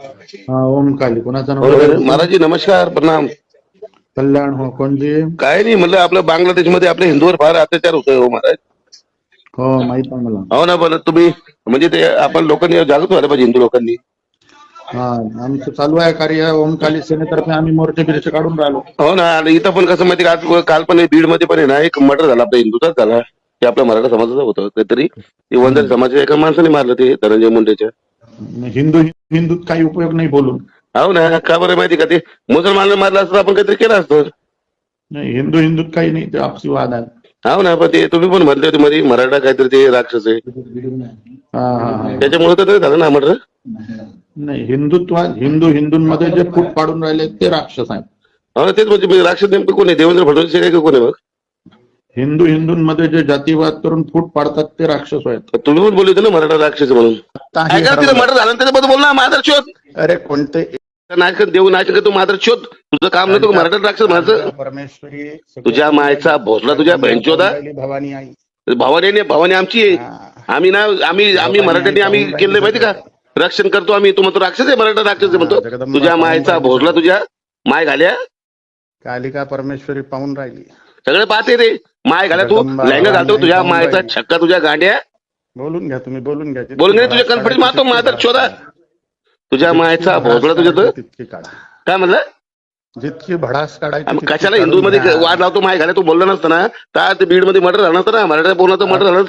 हा ओमकाली कोणाचा महाराज जी नमस्कार प्रणाम. कल्याण हो कोणजी काय नाही म्हणलं आपलं बांगलादेशमध्ये आपल्या हिंदूवर फार अत्याचार होतोय हो महाराज. हो माहीत आहे मला. हो ना पण तुम्ही म्हणजे ते आपण लोकांनी जागृत व्हायला पाहिजे हिंदू लोकांनी. हा आमचं चालू आहे कार्य. ओमकाली सेनेतर्फे आम्ही मोर्चे बिर्चे काढून राहिलो. हो ना आणि इथं पण कसं माहिती आज काल पण बीडमध्ये पण आहे ना एक मर्डर झाला आपल्या हिंदूचाच झाला. ते आपल्या मराठा समाजाचं होतं काहीतरी. ते वंजारी समाजाच्या एका माणसाने मारलं ते धनंजय मुंडेच्या. हिंदू हिंदूत काही उपयोग नाही बोलून. हो ना का बरं माहिती का ते? मुसलमानाला मारलं असतं आपण काहीतरी केलं असतं. नाही हिंदू हिंदूत काही नाही ते आपसी वाद आहे. हो ना पण ते तुम्ही पण म्हटले होते मध्ये मराठा काहीतरी ते राक्षस आहे. हा हा हा. त्याच्यामुळे तर ते झालं ना मर्डर? नाही हिंदुत्वात हिंदू हिंदूंमध्ये जे फूट पाडून राहिले ते राक्षस आहेत. हो ना तेच म्हणजे मी राक्षस नेमकं कोण आहे? देवेंद्र फडणवीस हे काय का कोण आहे मग? हिंदू हिंदूंमध्ये जे जातीवाद करून फूट पाडतात ते राक्षस आहेत. तुम्ही पण बोलले होते ना मराठा राक्षस म्हणून. तिथं मर्डर झालं त्याच्याबद्दल बोल ना माझा शोध. अरे कोणते नाच देऊ नाच तू माझा शोध. तुझं काम नाही तू मराठा राक्षस म्हणायचं. परमेश्वरी तुझ्या मायचा भोसला तुझ्या बहिणचोदा भवानी आई. भावाने नाही भावाने आमची आहे. आम्ही ना आम्ही आम्ही मराठ्यांनी आम्ही केलं माहिती का? रक्षण करतो आम्ही. तू म्हणतो राक्षस आहे मराठा राक्षस आहे म्हणतो. जगदंबा तुझ्या मायचा भोसला तुझ्या माय घाल्या. कालिका परमेश्वरी पाहून राहिली. सगळे पाहते रे. माय घाल्या तू. लहंगा घालतो तुझ्या मायचा. छक्का तुझ्या गांड्या. बोलून घ्या तुम्ही बोलून घ्या. बोल नाही तुझ्या कन्फिडन्स मारतो माझा शोधा. तुझ्या मायचा भोसला तुझ्या तर काढा काय म्हणलं जितकी भडास काढायची कशाला हिंदू मध्ये घ्या. वाद लावतो माय घाल्या तू बोलला नसतं ना. तर बीडमध्ये मर्डर झाला नसतं ना मराठा बोलणं मर्डर झालं